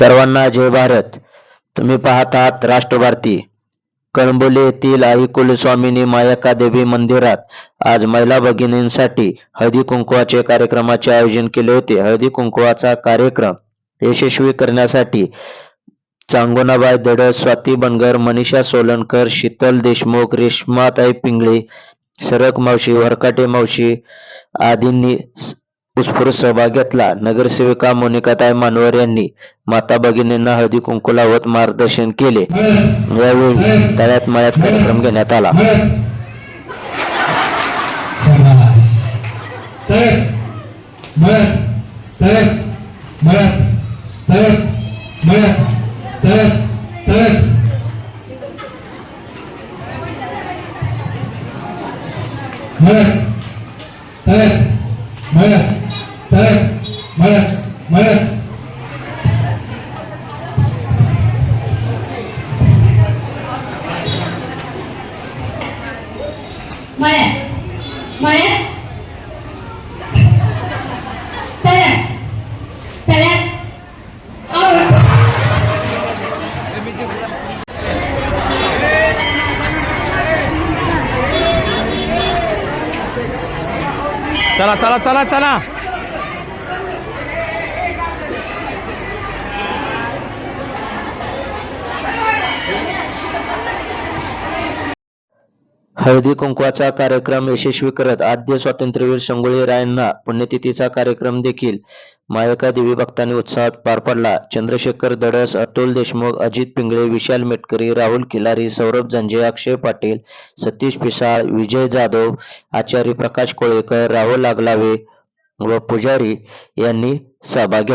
सर्वांना जय भारत. तुम्ही पाहत आहात राष्ट्रभारती. कळंबोली येथील आई कुलस्वामिनी मायका देवी मंदिरात आज महिला भगिनींसाठी हळदी कुंकवाचे कार्यक्रमाचे आयोजन केले होते. हळदी कुंकवाचा कार्यक्रम यशस्वी करण्यासाठी चांगोनाबाई दड स्वाती बनगर मनीषा सोलनकर शीतल देशमुख रेश्माताई पिंगळे सरक मावशी वरकाटे मावशी आदींनी उत्स्फूर्त सहभाग घेतला नगरसेविका मोनिकाताई मानवर यांनी माता भगिनींना हळदी कुंकू लावत मार्गदर्शन केले यावेळी तळ्यात मळ्यात कार्यक्रम घेण्यात आला शाबास मळ्यात मळ्यात तळ्यात तळ्यात चला चला चला चला. हळदी कुंकवाचा कार्यक्रम यशस्वी करत आद्य स्वातंत्र्यवीर संगोळी रायांना पुण्यतिथीचा कार्यक्रम देखील मायका देवी भक्तांनी उत्साहात पार पडला. चंद्रशेखर दडस अतुल देशमुख अजित पिंगळे विशाल मेटकरी राहुल खिलारी सौरभ जंजे अक्षय पाटील सतीश पिसाळ विजय जाधव आचार्य प्रकाश कोळेकर राहुल लागलावे व पुजारी यांनी सहभाग